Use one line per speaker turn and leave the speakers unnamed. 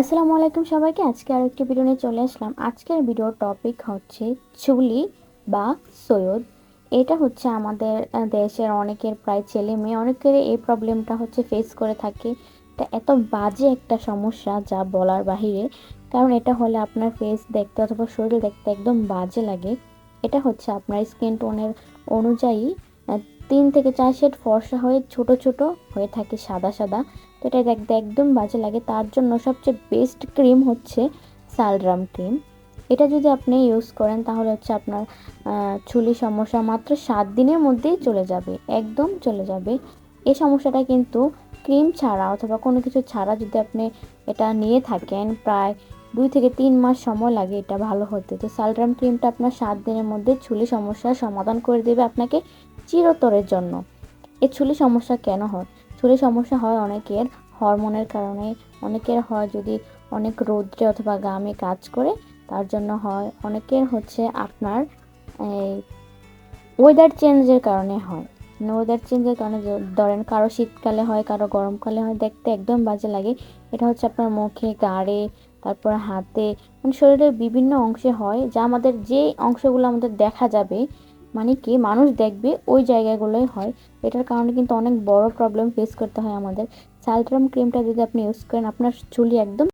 আসসালামু আলাইকুম সবাইকে, আজকে আর একটি ভিডিও নিয়ে চলে আসলাম। আজকের ভিডিওর টপিক হচ্ছে চুলি বা সৈয়দ। এটা হচ্ছে আমাদের দেশের অনেকের, প্রায় ছেলে মেয়ে অনেকের এই প্রবলেমটা হচ্ছে ফেস করে থাকে। এটা এত বাজে একটা সমস্যা যা বলার বাহিরে। কারণ এটা হলে আপনার ফেস দেখতে অথবা শরীর দেখতে একদম বাজে লাগে। এটা হচ্ছে আপনার স্কিন টোনের অনুযায়ী তিন থেকে চার শেড ফর্সা হয়ে ছোট ছোট হয়ে থাকে সাদা সাদা। তো এটা দেখতে একদম বাজে লাগে। তার জন্য সবচেয়ে বেস্ট ক্রিম হচ্ছে সালড্রাম ক্রিম এটা যদি আপনি ইউজ করেন, তাহলে হচ্ছে আপনার চুলি সমস্যা মাত্র সাত দিনের মধ্যেই চলে যাবে, একদম চলে যাবে। এই সমস্যাটা কিন্তু ক্রিম ছাড়া অথবা কোনো কিছু ছাড়া যদি আপনি এটা নিয়ে থাকেন, প্রায় দুই থেকে তিন মাস সময় লাগে এটা ভালো হতে। তো সালড্রাম ক্রিমটা আপনার সাত দিনের মধ্যে চুলি সমস্যার সমাধান করে দেবে, আপনাকে চিরতরের জন্য। এই চুলি সমস্যা কেন হয়? চুলি সমস্যা হয় অনেকের হরমোনের কারণে। অনেকের হয় যদি অনেক রৌদ্রে অথবা গামে কাজ করে, তার জন্য হয়। অনেকের হচ্ছে আপনার, এই ওয়েদার চেঞ্জের কারণে হয়। ওয়েদার চেঞ্জের কারণে ধরেন কারও শীতকালে হয়, কারও গরমকালে হয়, দেখতে একদম বাজে লাগে। এটা হচ্ছে আপনার মুখে, গাড়ে, তারপর হাতে। মানে শরীরের বিভিন্ন অংশে হয়, যা আমাদের যে অংশগুলো আমাদের দেখা যাবে মানে কি, মানুষ দেখবে ওই জায়গাগুলোই হয়। এটার কারণে কিন্তু অনেক বড় প্রবলেম ফেস করতে হয় আমাদের। সালট্রাম ক্রিমটা যদি আপনি ইউজ করেন, আপনার চুলি একদম